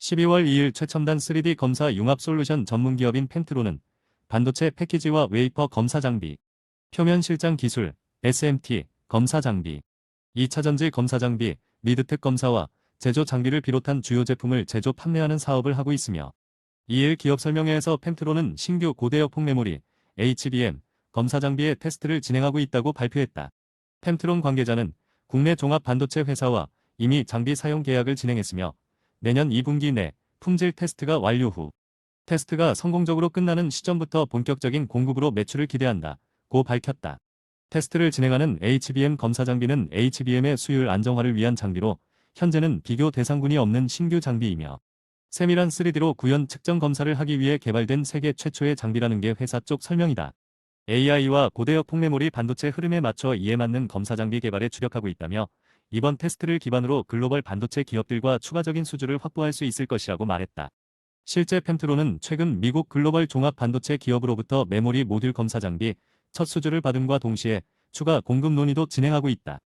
12월 2일 최첨단 3D 검사 융합 솔루션 전문 기업인 펜트로는 반도체 패키지와 웨이퍼 검사 장비, 표면 실장 기술, SMT 검사 장비, 2차 전지 검사 장비, 미드텍 검사와 제조 장비를 비롯한 주요 제품을 제조 판매하는 사업을 하고 있으며 이일 기업 설명회에서 펜트로는 신규 고대역 폭 메모리 HBM 검사 장비의 테스트를 진행하고 있다고 발표했다. 펜트론 관계자는 국내 종합 반도체 회사와 이미 장비 사용 계약을 진행했으며 내년 2분기 내 품질 테스트가 완료 후 테스트가 성공적으로 끝나는 시점부터 본격적인 공급으로 매출을 기대한다. 고 밝혔다. 테스트를 진행하는 HBM 검사 장비는 HBM의 수율 안정화를 위한 장비로 현재는 비교 대상군이 없는 신규 장비이며 세밀한 3D로 구현 측정 검사를 하기 위해 개발된 세계 최초의 장비라는 게 회사 쪽 설명이다. AI와 고대역 폭메모리 반도체 흐름에 맞춰 이에 맞는 검사 장비 개발에 주력하고 있다며 이번 테스트를 기반으로 글로벌 반도체 기업들과 추가적인 수주를 확보할 수 있을 것이라고 말했다. 실제 펜트로는 최근 미국 글로벌 종합 반도체 기업으로부터 메모리 모듈 검사 장비 첫 수주를 받음과 동시에 추가 공급 논의도 진행하고 있다.